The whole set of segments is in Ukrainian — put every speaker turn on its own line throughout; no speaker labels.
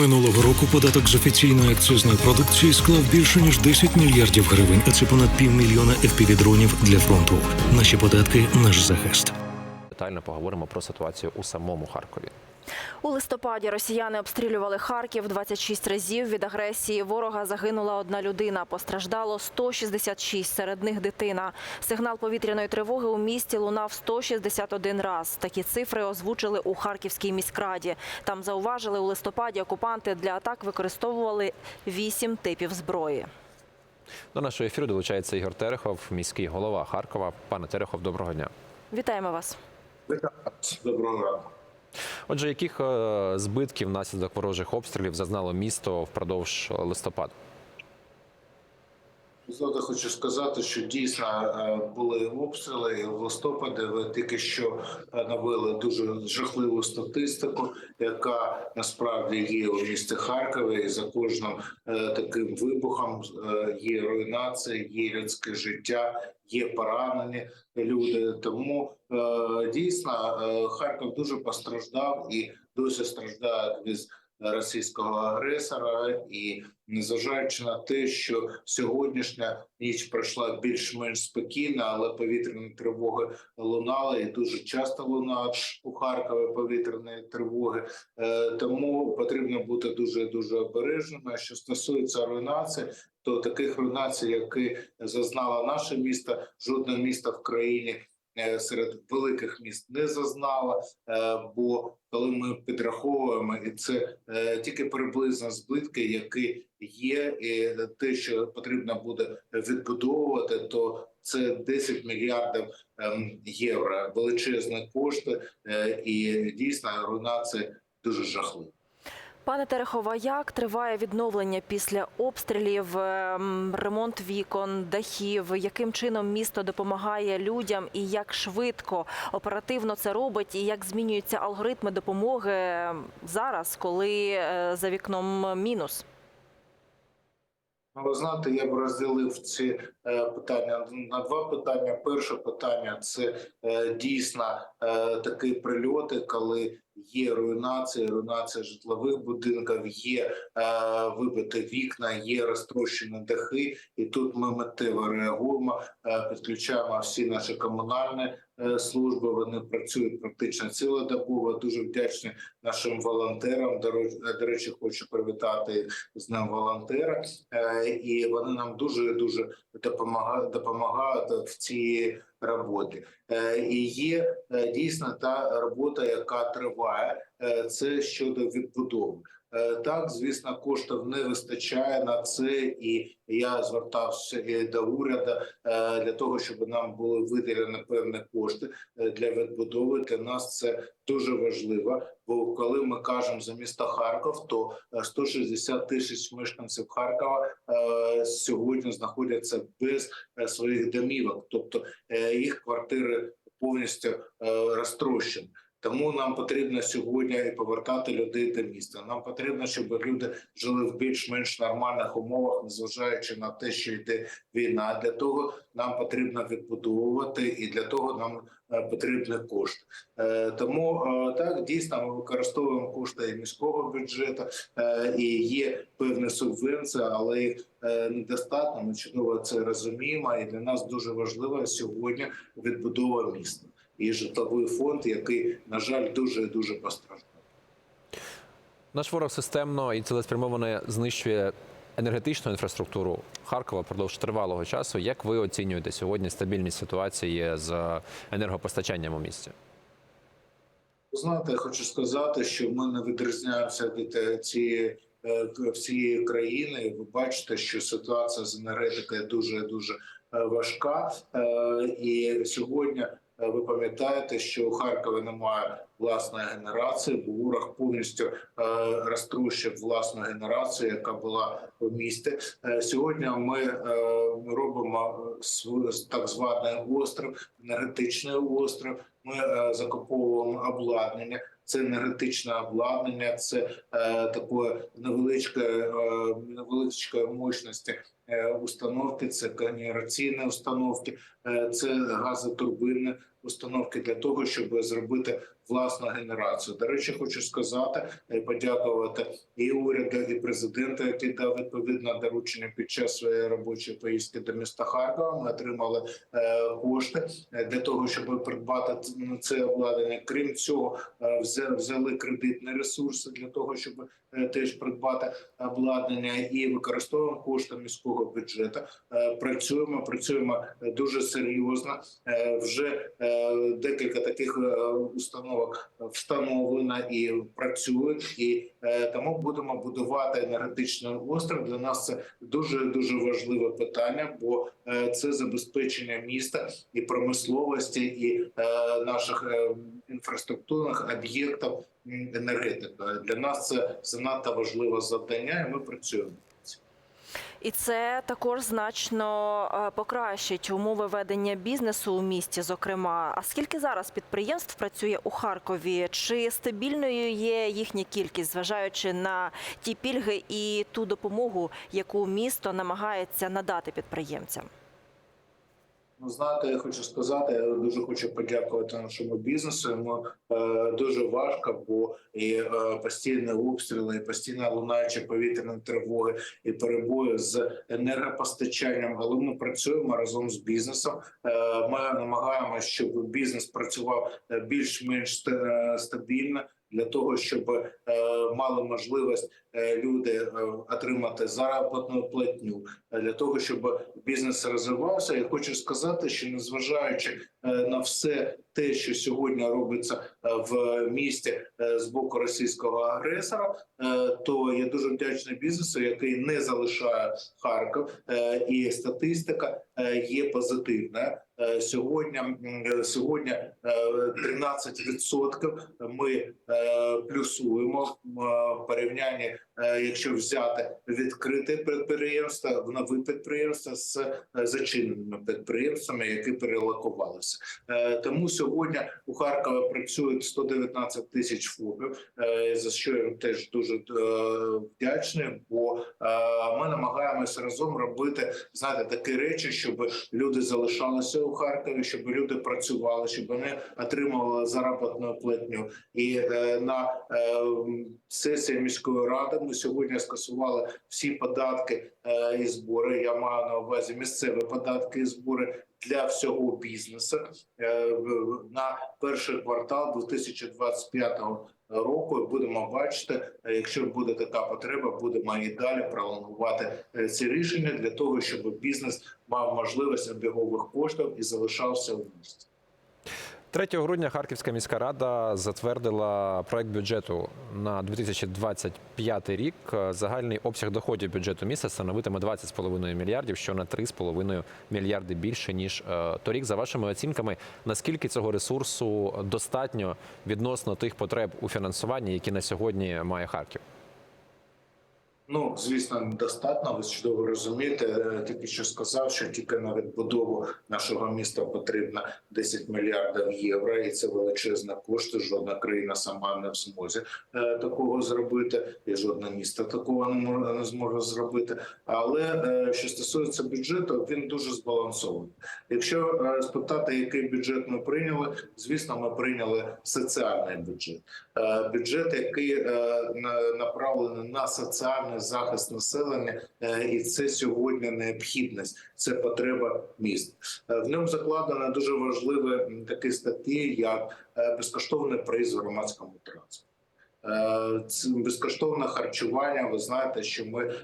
Минулого року податок з офіційної акцизної продукції склав більше ніж 10 мільярдів гривень, а це понад півмільйона FPV-дронів для фронту. Наші податки наш захист.
Детально поговоримо про ситуацію у самому Харкові.
У листопаді росіяни обстрілювали Харків 26 разів. Від агресії ворога загинула одна людина. Постраждало 166, серед них дитина. Сигнал повітряної тривоги у місті лунав 161 раз. Такі цифри озвучили у Харківській міськраді. Там зауважили, у листопаді окупанти для атак використовували вісім типів зброї.
До нашого ефіру долучається Ігор Терехов, міський голова Харкова. Пане Терехов, доброго дня.
Вітаємо вас.
Доброго ранку.
Отже, яких е, збитків внаслідок ворожих обстрілів зазнало місто впродовж листопада?
Знову хочу сказати, що дійсно е, були обстріли в листопаді. Ви тільки що навели дуже жахливу статистику, яка насправді є у місті Харкові. І за кожним е, таким вибухом е, є руйнація, є людське життя, є поранені люди. Тому дійсно Харків дуже постраждав і досі страждає від російського агресора, і незважаючи на те, що сьогоднішня ніч пройшла більш-менш спокійно, але повітряні тривоги лунали і дуже часто лунають у Харкові повітряні тривоги. Е, Тому потрібно бути дуже дуже обережними. Що стосується руйнації, то таких руйнацій, які зазнало наше місто, жодне місто в країні серед великих міст не зазнало. Е, Бо коли ми підраховуємо, і це е, тільки приблизно збитки, які є, і те, що потрібно буде відбудовувати, то це 10 мільярдів ем, євро, величезні кошти, е, і дійсно руйнація дуже жахлива.
Пане Терехова, як триває відновлення після обстрілів, ем, ремонт вікон, дахів? Яким чином місто допомагає людям і як швидко оперативно це робить, і як змінюються алгоритми допомоги ем, зараз, коли е, за вікном мінус?
Ну, Ви знаєте, я б розділив ці е, питання на два питання. Перше питання це е, дійсно такі прильоти, коли є руйнація, руйнація житлових будинків, є е, вибиті вікна, є розтрощені дахи, і тут ми миттєво реагуємо, е, підключаємо всі наші комунальні е, служби. Вони працюють практично цілодобово. Дуже вдячні нашим волонтерам. До речі, хочу привітати з ним волонтера. Е, і вони нам дуже дуже допомагають допомагають в цій роботі. Е, І є е, дійсно та робота, яка триває, е, це щодо відбудови. Е, Так, звісно, коштів не вистачає на це, і я звертався і до уряду е, для того, щоб нам були виділені певні кошти е, для відбудови. Для нас це дуже важливо. Бо коли ми кажемо за місто Харків, то е, 160 тисяч мешканців Харкова сьогодні знаходяться без своїх домівок, тобто їх квартири повністю розтрощені. Тому нам потрібно сьогодні і повертати людей до міста. Нам потрібно, щоб люди жили в більш-менш нормальних умовах, незважаючи на те, що йде війна. Для того нам потрібно відбудовувати, і для того нам е, потрібні кошти. Е, Тому е, так дійсно ми використовуємо кошти і міського бюджету, і є певні субвенції, але їх недостатньо. Ми чудово це розуміємо, і для нас дуже важливо сьогодні відбудова міста і житловий фонд, який на жаль дуже дуже постраждав.
Наш ворог системно і цілеспрямовано знищує енергетичну інфраструктуру Харкова впродовж тривалого часу. Як ви оцінюєте сьогодні стабільність ситуації з енергопостачанням у місті?
Знаєте, я хочу сказати, що ми не відрізняємося від е, цієї е, всієї країни. Ви бачите, що ситуація з енергетикою дуже дуже е, важка. І сьогодні ви пам'ятаєте, що у Харкові немає власної генерації, бо ворог повністю е, розтрощив власну генерацію, яка була у місті. Е, Сьогодні ми е, робимо так званий остров, енергетичний остров. Ми е, закуповуємо обладнання. Це енергетичне обладнання, це е, такої невеличке, е, невеличкої мощності е, установки, це генераційні установки, е, це газотурбинні установки для того, щоб зробити власну генерацію. До речі, хочу сказати і подякувати і уряду, і президенту, який дав відповідне доручення під час своєї робочої поїздки до міста Харкова. Ми отримали е, кошти е, для того, щоб придбати ну, це обладнання. Крім цього, е, взяли кредитні ресурси для того, щоб е, теж придбати обладнання і використовуємо кошти міського бюджету. Е, Працюємо, працюємо е, дуже серйозно. Е, Вже е, декілька таких е, установок встановлено і працюють, і е, тому будемо будувати енергетичний острів. Для нас це дуже дуже важливе питання, бо е, це забезпечення міста і промисловості, і е, наших інфраструктурних об'єктів енергетика. Для нас це занадто важливе завдання, і ми працюємо.
І це також значно е, покращить умови ведення бізнесу у місті. Зокрема, а скільки зараз підприємств працює у Харкові? Чи стабільною є їхня кількість, зважаючи на ті пільги і ту допомогу, яку місто намагається надати підприємцям?
Ну, знаєте, я хочу сказати, я дуже хочу подякувати нашому бізнесу. Йому е, дуже важко, бо і е, постійні обстріли, і постійно лунаючі повітряні тривоги, і перебої з енергопостачанням. Але ми працюємо разом з бізнесом. Е, ми намагаємося, щоб бізнес працював е, більш-менш е, стабільно. Для того щоб е, мали можливість е, люди е, отримати заробітну платню, е, для того, щоб бізнес розвивався. Я хочу сказати, що незважаючи е, на все те, що сьогодні робиться е, в місті е, з боку російського агресора, е, то я дуже вдячний бізнесу, який не залишає Харків, Е, і статистика е, є позитивна. Е, Сьогодні м, сьогодні е, 13% ми е, плюсуємо в е, порівнянні, е, якщо взяти відкрите підприємства, в нові підприємства з е, зачиненими підприємствами, які перелокувалися. Е, Тому сьогодні у Харкові працюють 119 тисяч ФОПів, е, за що я теж дуже е, вдячний. Бо е, ми намагаємося разом робити знаєте такі речі, щоб люди залишалися у Харкові, щоб люди працювали, щоб вони отримували заробітну платню. І е, на е, сесії міської ради ми сьогодні скасували всі податки е, і збори. Я маю на увазі місцеві податки і збори для всього бізнесу е, на перший квартал 2025 року. Будемо бачити, е, якщо буде така потреба, будемо і далі пролонгувати е, ці рішення для того, щоб бізнес мав можливість обігових коштів і залишався в місті.
3 грудня Харківська міська рада затвердила проект бюджету на 2025 рік. Загальний обсяг доходів бюджету міста становитиме 20,5 мільярдів, що на 3,5 мільярди більше ніж е, торік. За вашими оцінками, наскільки цього ресурсу достатньо відносно тих потреб у фінансуванні, які на сьогодні має Харків?
Ну, звісно, недостатньо. Ви чудово розумієте. Е, Тільки що сказав, що тільки на відбудову нашого міста потрібно 10 мільярдів євро, і це величезні кошти. Жодна країна сама не в змозі е, такого зробити, і жодне місто такого не може не зможе зробити. Але е, що стосується бюджету, він дуже збалансований. Якщо спитати, який бюджет ми прийняли, звісно, ми прийняли соціальний бюджет. Бюджет, який направлений на соціальний захист населення, е, і це сьогодні необхідність, це потреба міст. Е, В ньому закладено дуже важливі такі статті, як е, безкоштовний в громадському транспорті. Е, Безкоштовне харчування. Ви знаєте, що ми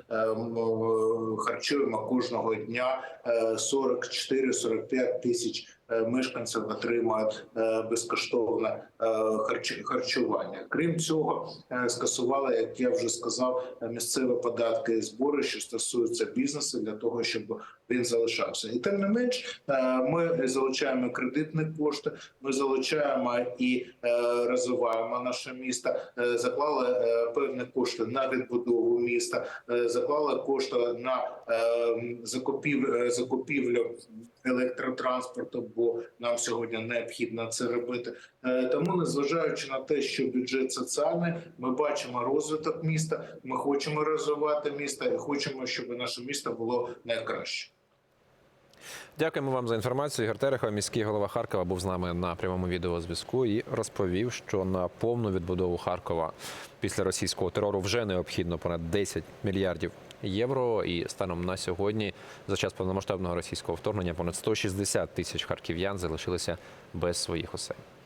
харчуємо кожного дня е, 44-45 тисяч мешканців отримають е, безкоштовне е, харчування. Крім цього, е, скасували, як я вже сказав, е, місцеві податки і збори, що стосуються бізнесу, для того, щоб він залишався. І тим не менш, е, ми залучаємо кредитні кошти, ми залучаємо і е, розвиваємо наше місто. Е, Заклали е, певні кошти на відбудову міста, е, заклали кошти на е, е, закупівлю електротранспорту, бо нам сьогодні необхідно це робити. Е, Тому, незважаючи на те, що бюджет соціальний, ми бачимо розвиток міста. Ми хочемо розвивати місто і хочемо, щоб наше місто було найкраще.
Дякуємо вам за інформацію. Ігор Терехов, міський голова Харкова, був з нами на прямому відеозв'язку і розповів, що на повну відбудову Харкова після російського терору вже необхідно понад 10 мільярдів євро. І станом на сьогодні, за час повномасштабного російського вторгнення, понад 160 тисяч харків'ян залишилися без своїх осель.